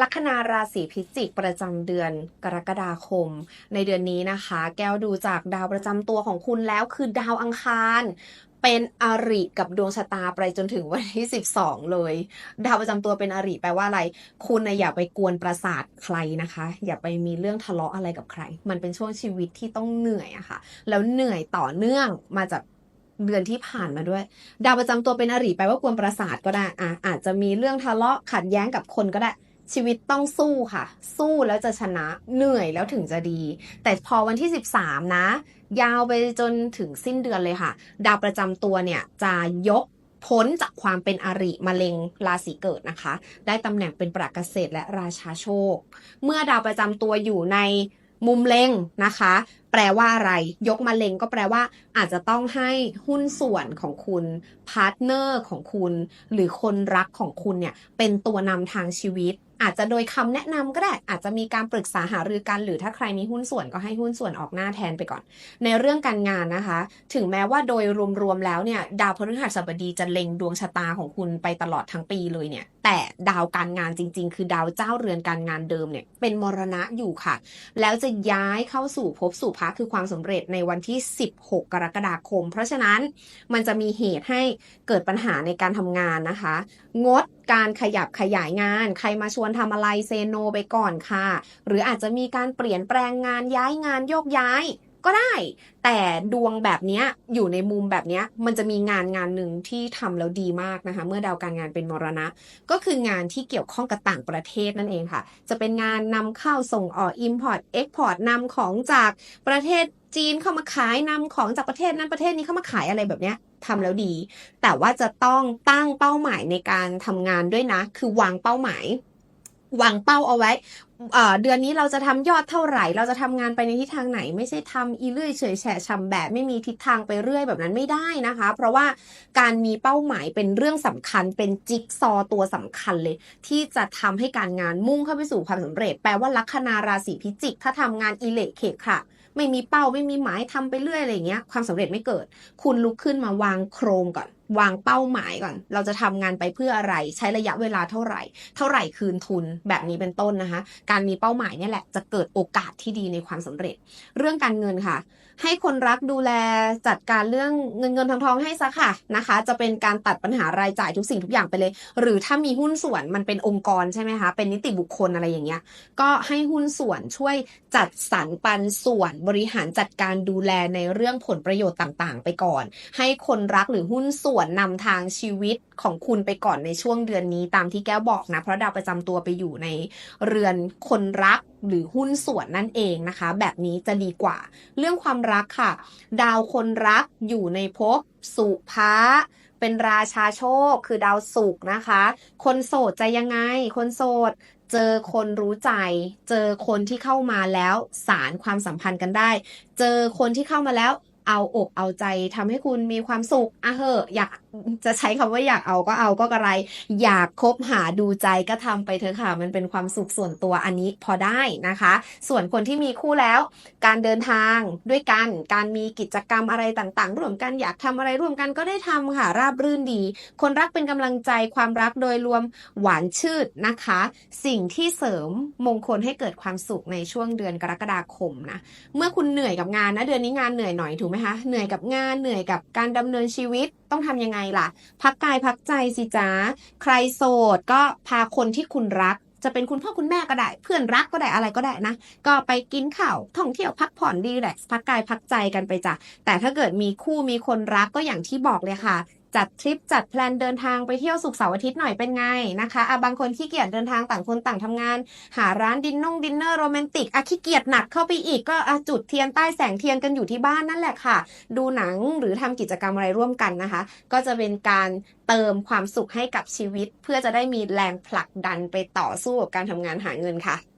ลัคนาราศีพิจิกประจำเดือนกรกฎาคม ในเดือนนี้นะคะ แก้วดูจากดาวประจำตัวของคุณแล้วคือดาวอังคารเป็นอริกับดวงชะตาไปจนถึงวันที่ 12 เลย ดาวประจำตัวเป็นอริแปลว่าอะไร คุณนะอย่าไปกวนประสาทใครนะคะ อย่าไปมีเรื่องทะเลาะอะไรกับใคร มันเป็นช่วงชีวิตที่ต้องเหนื่อยอะค่ะ แล้วเหนื่อยต่อเนื่องมาจากเดือนที่ผ่านมาด้วย ดาวประจำตัวเป็นอริแปลว่ากวนประสาทก็ได้อะอาจจะมีเรื่องทะเลาะขัดแย้งกับคนก็ได้ ชีวิตต้องสู้ค่ะ สู้แล้วจะชนะเหนื่อยแล้วถึงจะดี แต่พอวันที่ 13 นะ ยาวไปจนถึงสิ้นเดือนเลยค่ะ ดาวประจำตัวเนี่ยจะยกพ้นจากความเป็นอริมะเร็งราศีเกิดนะคะ ได้ตำแหน่งเป็นปราเกษตรและราชาโชค เมื่อดาวประจำตัวอยู่ในมุมเล็งนะคะ แปลว่าอะไร ยกมาเล็งก็แปลว่า อาจจะต้องให้หุ้นส่วนของคุณพาร์ทเนอร์ของคุณ หรือคนรักของคุณเนี่ย เป็นตัวนำทางชีวิต อาจจะโดยคำแนะนำก็ได้ อาจจะมีการปรึกษาหารือกัน หรือถ้าใครมีหุ้นส่วนก็ให้หุ้นส่วนออกหน้าแทนไปก่อน ในเรื่องการงานนะคะ ถึงแม้ว่าโดยรวมๆแล้วเนี่ยดาวพฤหัสบดีจะเล็งดวงชะตาของคุณไปตลอดทั้งปีเลยเนี่ย แต่ดาวการงานจริง ๆ คือดาวเจ้าเรือนการงานเดิมเนี่ยเป็นมรณะอยู่ค่ะ แล้วจะย้ายเข้าสู่ภพสู่พระคือความสำเร็จในวันที่ 16 กรกฎาคม เพราะฉะนั้นมันจะมีเหตุให้เกิดปัญหาในการทำงานนะคะ งด การขยับขยายงาน ใครมาชวนทำอะไรเซโนไปก่อนค่ะ หรืออาจจะมีการเปลี่ยนแปลงงานย้ายงานโยกย้ายก็ได้ แต่ดวงแบบนี้อยู่ในมุมแบบนี้มันจะมีงานงานหนึ่งที่ทำแล้วดีมากนะคะ เมื่อดาวการงานเป็นมรณะ ก็คืองานที่เกี่ยวข้องกับต่างประเทศนั่นเองค่ะ จะเป็นงานนำเข้าส่งออก import export นำของจากประเทศ จีนเข้ามาขายนำของจากประเทศนั้นประเทศนี้เข้ามาขายอะไรแบบเนี้ยทำแล้วดี แต่ว่าจะต้องตั้งเป้าหมายในการทำงานด้วยนะ คือวางเป้าหมายวางเป้าเอาไว้ เดือนนี้เราจะทำยอดเท่าไหร่ เราจะทำงานไปในทิศทางไหน ไม่ใช่ทำอีเรื่อยเฉยแฉะชำแบบไม่มีทิศทางไปเรื่อยแบบนั้นไม่ได้นะคะ เพราะว่าการมีเป้าหมายเป็นเรื่องสำคัญ เป็นจิ๊กซอตัวสำคัญเลย ที่จะทำให้การงานมุ่งเข้าไปสู่ความสำเร็จ แปลว่าลัคนาราศีพิจิก ถ้าทำงานอิเละเขะค่ะไม่มีเป้าไม่มีหมายทำไปเรื่อยอะไรเงี้ยความสำเร็จไม่เกิด คุณลุกขึ้นมาวางโครงก่อน วางเป้าหมายก่อน เราจะทำงานไปเพื่ออะไร ใช้ระยะเวลาเท่าไหร่ เท่าไหร่คืนทุนแบบนี้เป็นต้นนะคะการมีเป้าหมายเนี่ยแหละจะเกิดโอกาสที่ดีในความสำเร็จ เรื่องการเงินค่ะ ให้คนรักดูแลจัดการเรื่องเงินเงินทองทองให้ซะค่ะนะคะ จะเป็นการตัดปัญหารายจ่ายทุกสิ่งทุกอย่างไปเลย หรือถ้ามีหุ้นส่วนมันเป็นองค์กรใช่ไหมคะเป็นนิติบุคคลอะไรอย่างเงี้ยก็ให้หุ้นส่วนช่วยจัดสรรปันส่วนบริหารจัดการดูแลในเรื่องผลประโยชน์ต่างๆ ไปก่อน ให้คนรักหรือหุ้นส่วนนำทางชีวิตของคุณไปก่อนในช่วงเดือนนี้ตามที่แก้วบอกนะเพราะดาวประจำตัวไปอยู่ในเรือนคนรักหรือหุ้นส่วนนั่นเองนะคะ แบบนี้จะดีกว่า เรื่องความรักค่ะ ดาวคนรักอยู่ในภพสุภะเป็นราชาโชคคือดาวศุกร์นะคะ คนโสดจะยังไง คนโสดเจอคนรู้ใจ เจอคนที่เข้ามาแล้วสารความสัมพันธ์กันได้ เจอคนที่เข้ามาแล้วเอาอกเอาใจทำให้คุณมีความสุขอะเหอะอยาก จะใช้คำว่าอยากเอาก็เอาก็กระไร อยากคบหาดูใจก็ทำไปเถอะค่ะ มันเป็นความสุขส่วนตัวอันนี้พอได้นะคะ ส่วนคนที่มีคู่แล้ว การเดินทางด้วยกัน การมีกิจกรรมอะไรต่างๆ ร่วมกันอยากทำอะไรร่วมกันก็ได้ทำค่ะ ราบรื่นดี คนรักเป็นกำลังใจความรักโดยรวมหวานชื่นนะคะ สิ่งที่เสริมมงคลให้เกิดความสุขในช่วงเดือนกรกฎาคมนะ เมื่อคุณเหนื่อยกับงานนะเดือนนี้งานเหนื่อยหน่อยถูกไหมคะ เหนื่อยกับงานเหนื่อยกับการดำเนินชีวิต ต้องทำยังไงล่ะ พักกายพักใจสิจ้าใครโสดก็พาคนที่คุณรักจะเป็นคุณพ่อคุณแม่ก็ได้ เพื่อนรักก็ได้อะไรก็ได้นะ ก็ไปกินข้าวท่องเที่ยวพักผ่อนดีแลกซ์พักกายพักใจกันไปจ้ะแต่ถ้าเกิดมีคู่มีคนรักก็อย่างที่บอกเลยค่ะ จัดทริปจัดแพลนเดินทางไปเที่ยวสุขเสาร์อาทิตย์หน่อยเป็นไงนะคะอะบางคนขี้เกียจเดินทางต่างคนต่างทำงาน หาร้านดินนงดินเนอร์โรแมนติกอะขี้เกียจหนักเข้าไปอีกก็อะจุดเทียนใต้แสงเทียนกันอยู่ที่บ้านนั่นแหละค่ะ ดูหนังหรือทำกิจกรรมอะไรร่วมกันนะคะ ก็จะเป็นการเติมความสุขให้กับชีวิต เพื่อจะได้มีแรงผลักดันไปต่อสู้กับการทำงานหาเงินค่ะ